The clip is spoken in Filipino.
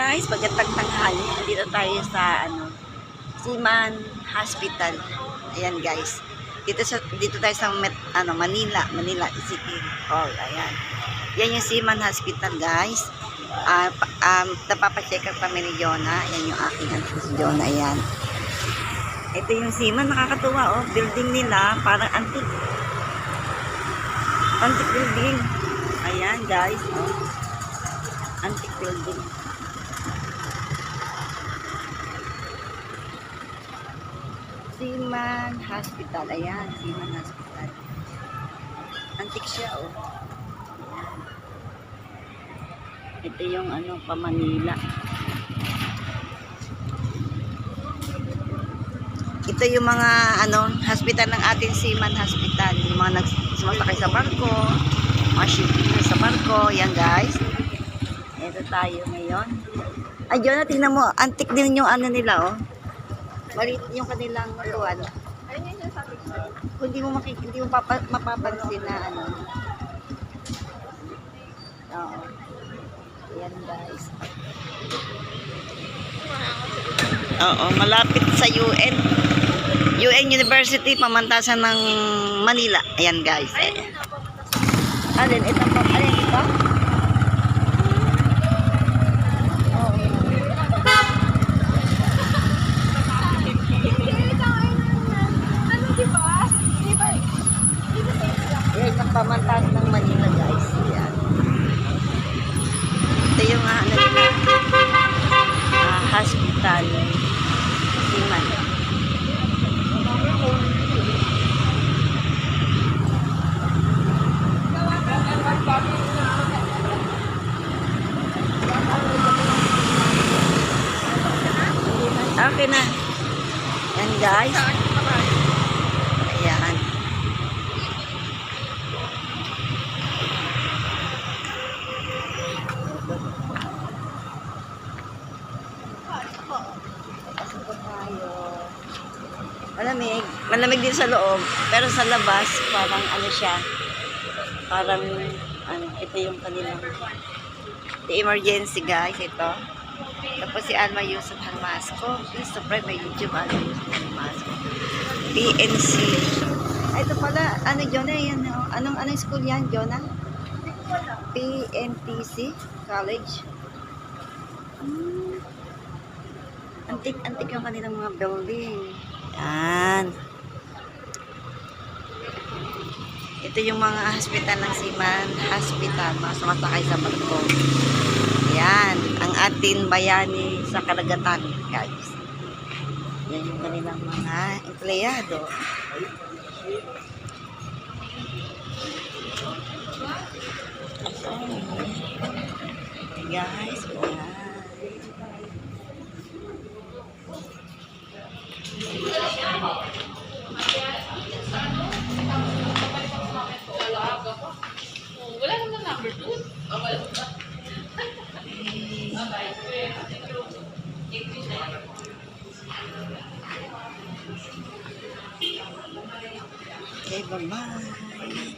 guys, pagkatang tanghali, dito tayo sa ano, Siman Hospital. Ayan guys. Dito sa dito tayo sa Met, ano, Manila, Manila City Hall. Ayan. Yan yung Siman Hospital guys. Pa, um, napapacheck up kami ni Jonah. Ayan yung aking anak si Jonah. Ayan. Ito yung Siman, nakakatuwa oh. Building nila, parang antique. Antique building. Ayan guys, oh. Antique building. Seaman Hospital. Ayan, Seaman Hospital. Antique siya, oh. Ayan. Ito yung ano, pa Manila. Ito yung mga ano, hospital ng ating Seaman Hospital. Yung mga nagsumasakay sa barko, mga shipping sa barko. Yan guys. Ito tayo ngayon. Ay, Jonah, tingnan mo. Antique din yung ano nila, oh. Maliit yung kanilang tuwan. Ayun yung sinasabi ko. Kung hindi mo makik hindi mo papa, mapapansin na ano. Oo. Ayan guys. Oo, malapit sa UN. UN University, pamantasan ng Manila. Ayan guys. Ayan. Alin, ito pa. Alin, ito? Yan pamantasan ng Manila guys. Ayan. Ito yung ah, ano nila, ah, hospital. Siman. Okay na. Yan guys. Ayan. Pasok po tayo. Malamig. Malamig din sa loob. Pero sa labas, parang ano siya. Parang, ano, ito yung kanilang the emergency guys, ito. Tapos si Alma Yusuf Halmasco. Please subscribe my YouTube, Alma Yusuf Halmasco. PNC. Ay, ito pala, ano, Jonah, yan, anong, anong school yan, Jonah? PNTC College. Hmm. Antik-antik yung kanilang mga building. Yan. Ito yung mga hospital ng Siman Hospital, mga sumasakay sa barko. Yan, ang atin bayani sa karagatan, guys. Yan yung kanilang mga empleyado. Guys, yan. Wala naman number two. Okay, bye-bye.